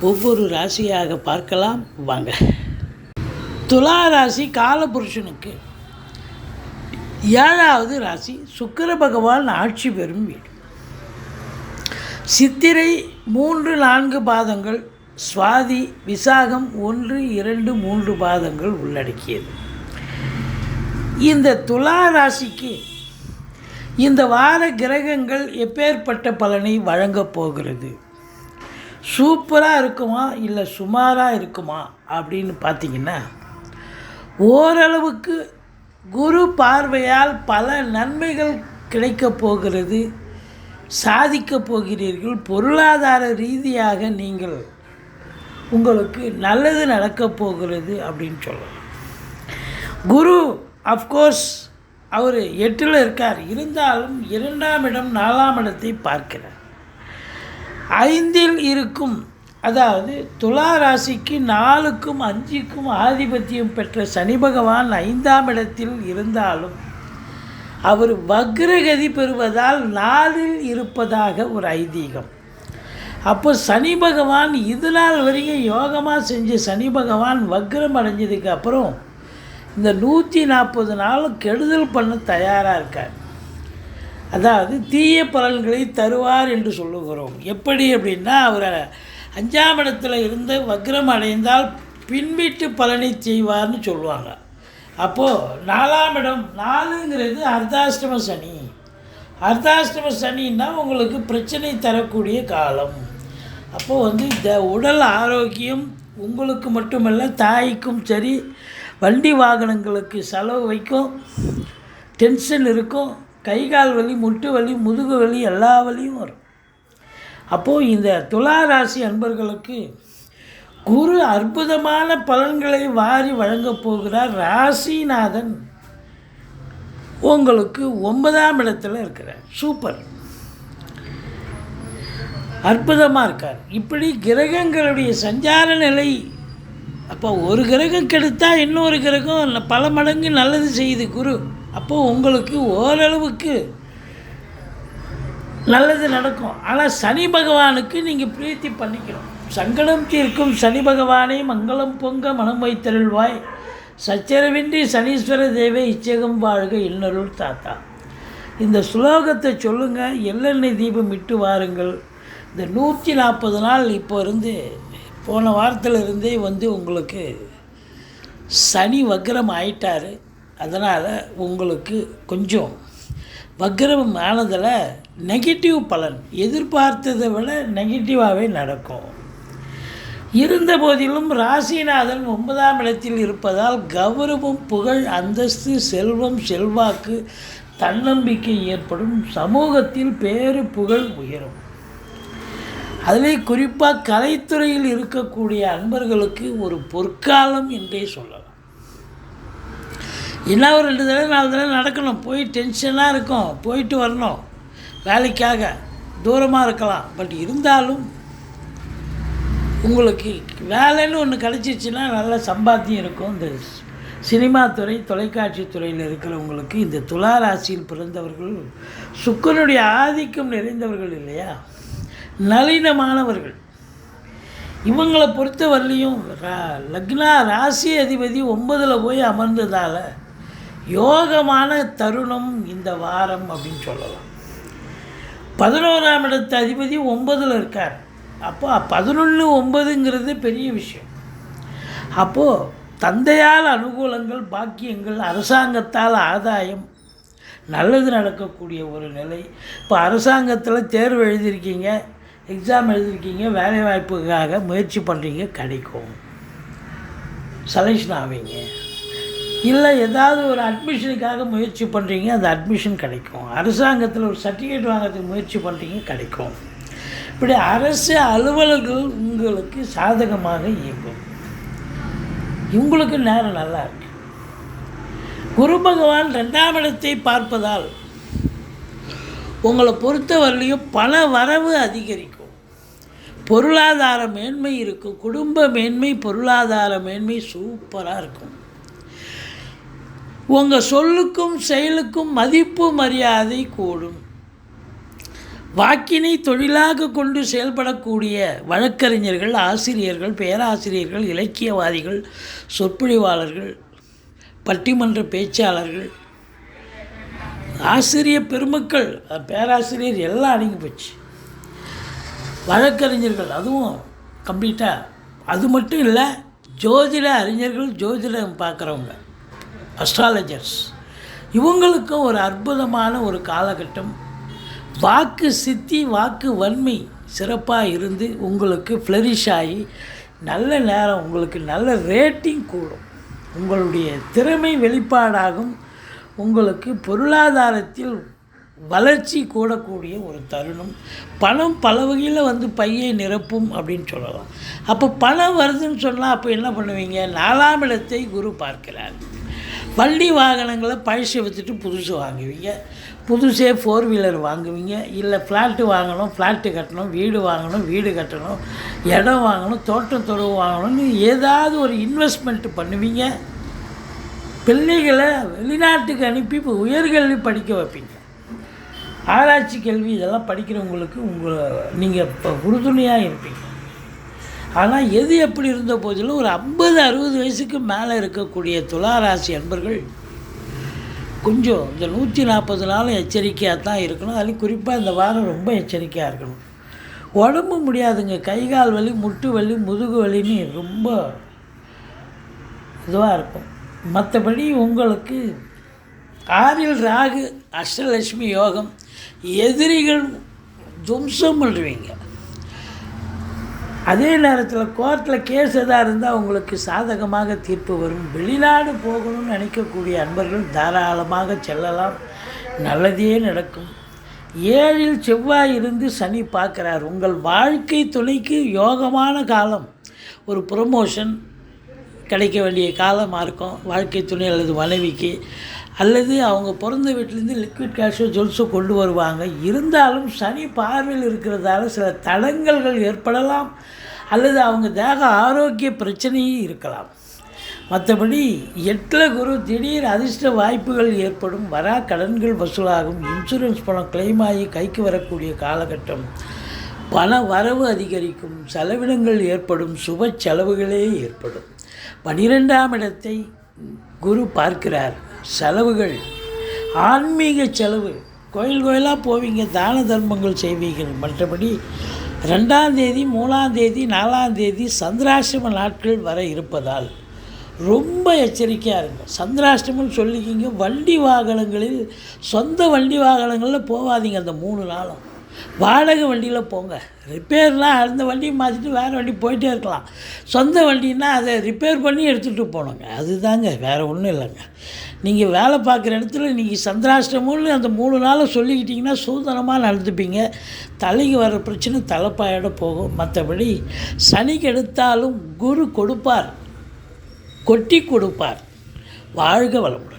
ஒவ்வொரு ராசியாக பார்க்கலாம். வாங்க. துலா ராசி காலபுருஷனுக்கு. ஏழாவது ராசி சுக்கர பகவான் ஆட்சி பெறும் வீடு. சித்திரை மூன்று நான்கு பாதங்கள் சுவாதி விசாகம் ஒன்று இரண்டு மூன்று பாதங்கள் உள்ளடக்கியது. இந்த துலா ராசிக்கு இந்த வார கிரகங்கள் எப்பேற்பட்ட பலனை வழங்கப் போகிறது? சூப்பராக இருக்குமா இல்லை சுமாராக இருக்குமா அப்படின்னு பார்த்தீங்கன்னா ஓரளவுக்கு குரு பார்வையால் பல நன்மைகள் கிடைக்கப் போகிறது சாதிக்கப் போகிறீர்கள் பொருளாதார ரீதியாக நீங்கள் உங்களுக்கு நல்லது நடக்கப் போகிறது அப்படின்னு சொல்லலாம். குரு அஃப்கோர்ஸ் அவர் எட்டில் இருக்கார். இருந்தாலும் இரண்டாம் இடம் நாலாம் இடத்தை பார்க்கிறார். ஐந்தில் இருக்கும் அதாவது துலா ராசிக்கு நாலுக்கும் அஞ்சுக்கும் ஆதிபத்தியம் பெற்ற சனி பகவான் ஐந்தாம் இடத்தில் இருந்தாலும் அவர் வக்ரகதி பெறுவதால் நாளில் இருப்பதாக ஒரு ஐதீகம். அப்போ சனி பகவான் இது நாள் வரைக்கும் யோகமாக செஞ்ச சனி பகவான் வக்ரம் அடைஞ்சதுக்கு அப்புறம் இந்த நூற்றி நாற்பது நாளும் கெடுதல் பண்ண தயாராக இருக்கார். அதாவது தீய பலன்களை தருவார் என்று சொல்லுகிறோம். எப்படி அப்படின்னா அவர் அஞ்சாம் இடத்துல இருந்து வக்ரம் அடைந்தால் பின்வீட்டு பலனை செய்வார்னு சொல்லுவாங்க. அப்போது நாலாம் இடம் நாலுங்கிறது அர்த்தாஷ்டம சனி. அர்த்தாஷ்டம சனின்னா உங்களுக்கு பிரச்சனை தரக்கூடிய காலம். அப்போது வந்து இந்த உடல் ஆரோக்கியம் உங்களுக்கு மட்டுமல்ல தாய்க்கும் சரி வண்டி வாகனங்களுக்கு செலவு வைக்கும் டென்ஷன் இருக்கும் கை கால் வலி முட்டு வலி முதுகு வலி எல்லா வலியும் வரும். அப்போது இந்த துலா ராசி அன்பர்களுக்கு குரு அற்புதமான பலன்களை வாரி வழங்கப் போகிறார் ராசிநாதன். உங்களுக்கு ஒன்பதாம் இடத்துல இருக்கிறார். சூப்பர். அற்புதமாக இருக்கார். இப்படி கிரகங்களுடைய சஞ்சார நிலை அப்போ ஒரு கிரகம் கெடுத்தால் இன்னொரு கிரகம் பல மடங்கு நல்லது செய்யுது குரு. அப்போது உங்களுக்கு ஓரளவுக்கு நல்லது நடக்கும். ஆனால் சனி பகவானுக்கு நீங்கள் பிரீத்தி பண்ணிக்கணும். சங்கடம் தீர்க்கும் சனி பகவானை மங்களம் பொங்க மனம் வைத்தருள்வாய். சச்சரவின்றி சனீஸ்வர தேவை இச்சகம் வாழ்க இன்னருள் தாத்தா. இந்த ஸ்லோகத்தை சொல்லுங்கள் எள்ளெண்ணெய் தீபம் இட்டு வாருங்கள். இந்த நூற்றி நாற்பது நாள் இப்போ இருந்து போன வாரத்தில் இருந்தே வந்து உங்களுக்கு சனி வக்ரம் ஆயிட்டார். அதனால் உங்களுக்கு கொஞ்சம் வக்ரம் ஆனதில் நெகட்டிவ் பலன் எதிர்பார்த்ததை விட நெகட்டிவாகவே நடக்கும். இருந்த போதிலும் ராசிநாதன் ஒன்பதாம் இடத்தில் இருப்பதால் கௌரவம் புகழ் அந்தஸ்து செல்வம் செல்வாக்கு தன்னம்பிக்கை ஏற்படும். சமூகத்தில் பேரு புகழ் உயரும். அதிலே குறிப்பாக கலைத்துறையில் இருக்கக்கூடிய அன்பர்களுக்கு ஒரு பொற்காலம் என்றே சொல்லலாம். என்ன ஒரு ரெண்டு தடவை நாலு தடவை நடக்கணும். போய் டென்ஷனாக இருக்கும். போயிட்டு வரணும். வேலைக்காக தூரமாக இருக்கலாம். பட் இருந்தாலும் உங்களுக்கு வேலைன்னு ஒன்று கிடச்சிச்சின்னா நல்ல சம்பாத்தியம் இருக்கும். இந்த சினிமா துறை தொலைக்காட்சி துறையில் இருக்கிறவங்களுக்கு இந்த துலா ராசியில் பிறந்தவர்கள் சுக்கனுடைய ஆதிக்கம் நிறைந்தவர்கள் இல்லையா? நளினமானவர்கள். இவங்களை பொறுத்த வரலையும் ரா லக்னா ராசி அதிபதி ஒன்பதில் போய் அமர்ந்ததால் யோகமான தருணம் இந்த வாரம் அப்படின்னு சொல்லலாம். பதினோராம் இடத்து அதிபதி ஒன்பதில் இருக்கார். அப்போ பதினொன்று ஒன்பதுங்கிறது பெரிய விஷயம். அப்போது தந்தையால் அனுகூலங்கள் பாக்கியங்கள் அரசாங்கத்தால் ஆதாயம் நல்லது நடக்கக்கூடிய ஒரு நிலை. இப்போ அரசாங்கத்தில் தேர்வு எழுதியிருக்கீங்க எக்ஸாம் எழுதியிருக்கீங்க வேலைவாய்ப்புக்காக முயற்சி பண்ணுறீங்க கிடைக்கும். செலெக்ஷன் ஆவீங்க. இல்லை ஏதாவது ஒரு அட்மிஷனுக்காக முயற்சி பண்ணுறீங்க அந்த அட்மிஷன் கிடைக்கும். அரசாங்கத்தில் ஒரு சர்டிஃபிகேட் வாங்குறதுக்கு முயற்சி பண்ணுறீங்க கிடைக்கும். இப்படி அரசு அலுவலர்கள் உங்களுக்கு சாதகமாக இயங்கும். இவங்களுக்கு நேரம் நல்லா இருக்கு. குரு பகவான் ரெண்டாம் இடத்தை பார்ப்பதால் உங்களை பொறுத்தவரையிலையும் பல வரவு அதிகரிக்கும். பொருளாதார மேன்மை இருக்கும். குடும்ப மேன்மை பொருளாதார மேன்மை சூப்பராக இருக்கும். உங்கள் சொல்லுக்கும் செயலுக்கும் மதிப்பு மரியாதை கூடும். வாக்கினை தொழிலாக கொண்டு செயல்படக்கூடிய வழக்கறிஞர்கள் ஆசிரியர்கள் பேராசிரியர்கள் இலக்கியவாதிகள் சொற்பொழிவாளர்கள் பட்டிமன்ற பேச்சாளர்கள் ஆசிரியர் பெருமக்கள் பேராசிரியர் எல்லாம் அடங்கி போச்சு. வழக்கறிஞர்கள் அதுவும் கம்ப்ளீட்டாக அது மட்டும் இல்லை ஜோதிட அறிஞர்கள் ஜோதிடம் பார்க்குறவங்க. அஸ்ட்ராலஜர்ஸ் இவங்களுக்கும் ஒரு அற்புதமான ஒரு காலகட்டம். வாக்கு சித்தி வாக்கு வன்மை சிறப்பாக இருந்து உங்களுக்கு ஃப்ளரிஷ் ஆகி நல்ல நேரம் உங்களுக்கு நல்ல ரேட்டிங் கூடும். உங்களுடைய திறமை வெளிப்பாடாகும். உங்களுக்கு பொருளாதாரத்தில் வளர்ச்சி கூடக்கூடிய ஒரு தருணம். பணம் பல வகையில் வந்து பையை நிரப்பும் அப்படின்னு சொல்லலாம். அப்போ பணம் வருதுன்னு சொன்னால் அப்போ என்ன பண்ணுவீங்க? நாலாம் இடத்தை குரு பார்க்கிறார். பள்ளி வாகனங்களை பழசு விற்றுட்டு புதுசு வாங்குவீங்க. புதுசே ஃபோர் வீலர் வாங்குவீங்க. இல்லை ஃப்ளாட்டு வாங்கணும் ஃப்ளாட்டு கட்டணும் வீடு வாங்கணும் வீடு கட்டணும் இடம் வாங்கணும் தோட்டம் தொழுவு வாங்கணும்னு ஏதாவது ஒரு இன்வெஸ்ட்மெண்ட் பண்ணுவீங்க. பிள்ளைகளை வெளிநாட்டுக்கு அனுப்பி இப்போ உயர்கல்வி படிக்க வைப்பீங்க. ஆராய்ச்சி கல்வி இதெல்லாம் படிக்கிறவங்களுக்கு உங்களை நீங்கள் இப்போ உறுதுணையாக இருப்பீங்க. ஆனால் எது எப்படி இருந்த போதிலும் ஒரு ஐம்பது அறுபது வயசுக்கு மேலே இருக்கக்கூடிய துளாராசி அன்பர்கள் கொஞ்சம் இந்த நூற்றி நாற்பது நாளும் எச்சரிக்கையாக தான் இருக்கணும். அதுலேயும் குறிப்பாக இந்த வாரம் ரொம்ப எச்சரிக்கையாக இருக்கணும். உடம்பு முடியாதுங்க. கை கால் வலி முட்டு வலி முதுகு வலின்னு ரொம்ப இதுவாக இருக்கும். மற்றபடி உங்களுக்கு ஆறில் ராகு அஷ்டலட்சுமி யோகம் எதிரிகள் தும்சம் பண்ணுவீங்க அதே நேரத்தில் கோர்ட்டில் கேஸ் எதாக இருந்தால் உங்களுக்கு சாதகமாக தீர்ப்பு வரும். வெளிநாடு போகணும்னு நினைக்கக்கூடிய அன்பர்கள் தாராளமாக செல்லலாம். நல்லதே நடக்கும். ஏழில் செவ்வாய் இருந்து சனி பார்க்குறார். உங்கள் வாழ்க்கை துணைக்கு யோகமான காலம். ஒரு ப்ரொமோஷன் கிடைக்க வேண்டிய காலமாக இருக்கும். வாழ்க்கை துணை அல்லது மனைவிக்கு. அல்லது அவங்க பிறந்த வீட்டிலேருந்து லிக்விட் கேஷோ ஜுவல்ஸோ கொண்டு வருவாங்க. இருந்தாலும் சனி பார்வையில் இருக்கிறதால சில தடங்கல்கள் ஏற்படலாம். அல்லது அவங்க தேக ஆரோக்கிய பிரச்சனையும் இருக்கலாம். மற்றபடி எட்டில் குரு திடீர் அதிர்ஷ்ட வாய்ப்புகள் ஏற்படும். வரா கடன்கள் வசூலாகும். இன்சூரன்ஸ் பணம் கிளைம் ஆகி கைக்கு வரக்கூடிய காலகட்டம் பண வரவு அதிகரிக்கும். செலவினங்கள் ஏற்படும். சுப செலவுகளே ஏற்படும். பனிரெண்டாம் இடத்தை குரு பார்க்கிறார். செலவுகள். ஆன்மீக செலவு. கோயில் கோயிலாக போவீங்க தான தர்மங்கள் செய்வீர்கள். மற்றபடி ரெண்டாம் தேதி மூணாம் தேதி நாலாம் தேதி சந்திராசிரம நாட்கள் வர இருப்பதால் ரொம்ப எச்சரிக்கையாக இருக்கும் சந்திராஷ்டமம்னு சொல்லிக்கிங்க. வண்டி வாகனங்களில் சொந்த வண்டி வாகனங்களில் போகாதீங்க அந்த மூணு நாளும். வாடகை வண்டியில் போங்க. ரிப்பேர்னால் அந்த வண்டியை மாற்றிட்டு வேறு வண்டி போயிட்டே இருக்கலாம். சொந்த வண்டின்னா அதை ரிப்பேர் பண்ணி எடுத்துகிட்டு போகணுங்க அதுதாங்க வேறு ஒன்றும் இல்லைங்க. நீங்கள் வேலை பார்க்குற இடத்துல நீங்கள் சந்திராஷ்டமும்னு அந்த மூணு நாளை சொல்லிக்கிட்டிங்கன்னா சூதனமாக நடந்துப்பீங்க. தலைக்கு வர பிரச்சனை தலைப்பாயோட போகும். மற்றபடி சனிக்கு எடுத்தாலும் குரு கொடுப்பார். கொட்டி கொடுப்பார். வாழ்க வளமுடன்.